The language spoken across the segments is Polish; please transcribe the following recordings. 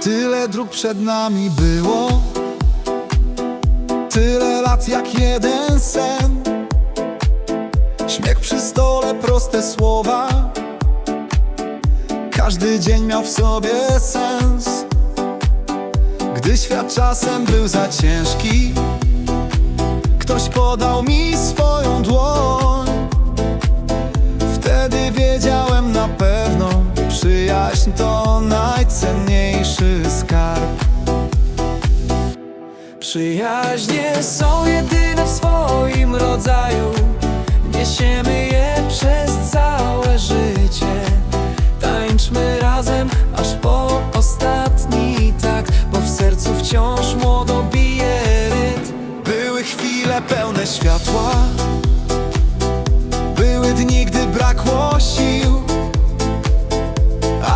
Tyle dróg przed nami było. Tyle lat jak jeden sen. Śmiech przy stole, proste słowa. Każdy dzień miał w sobie sens Gdy świat czasem był za ciężki Ktoś podał mi swoją dłoń. Wtedy wiedziałem na pewno Przyjaźń to najcenniejszy skarb. Przyjaźnie są jedyne w swoim rodzaju. Niesiemy je przez całe życie światła. Były dni, gdy brakło sił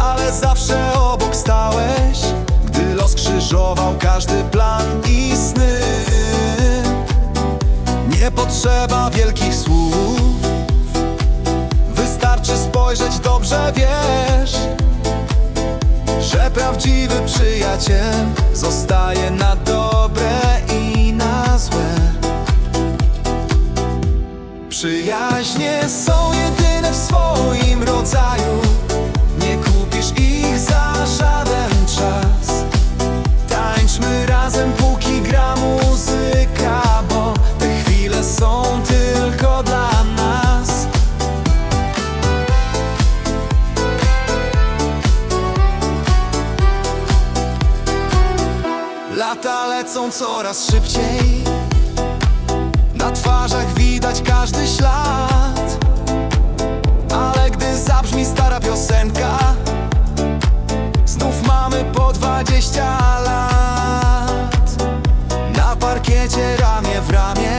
Ale zawsze obok stałeś Gdy los krzyżował każdy plan i sny. Nie potrzeba wielkich słów Wystarczy spojrzeć, dobrze wiesz Że prawdziwy przyjaciel Zostaje na dobre Przyjaźnie są jedyne w swoim rodzaju. Nie kupisz ich za żaden czas. Tańczmy razem póki gra muzyka Bo te chwile są tylko dla nas. Lata lecą coraz szybciej twarzach widać każdy ślad. Ale gdy zabrzmi stara piosenka Znów mamy po dwadzieścia lat. Na parkiecie ramię w ramię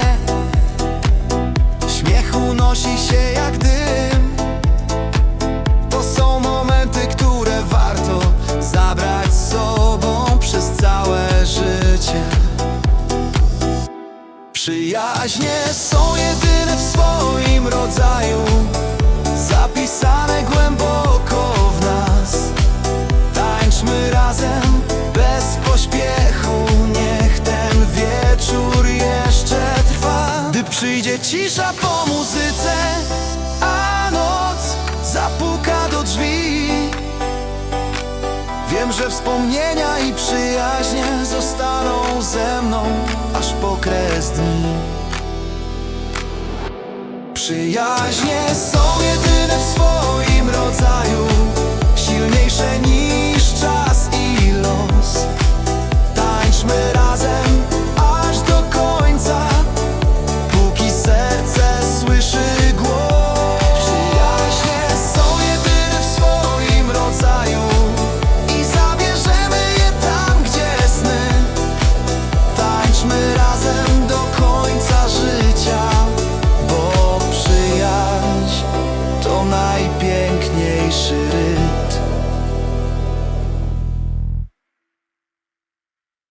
Śmiech unosi się jak Przyjaźnie są jedyne w swoim rodzaju Zapisane głęboko w nas. Tańczmy razem bez pośpiechu Niech ten wieczór jeszcze trwa. Gdy przyjdzie cisza po muzyce A noc zapuka do drzwi. Wiem, że wspomnienia i przyjaźnie zostaną Przyjaźnie są jedyne w swoim rodzaju. najpiękniejszy rys.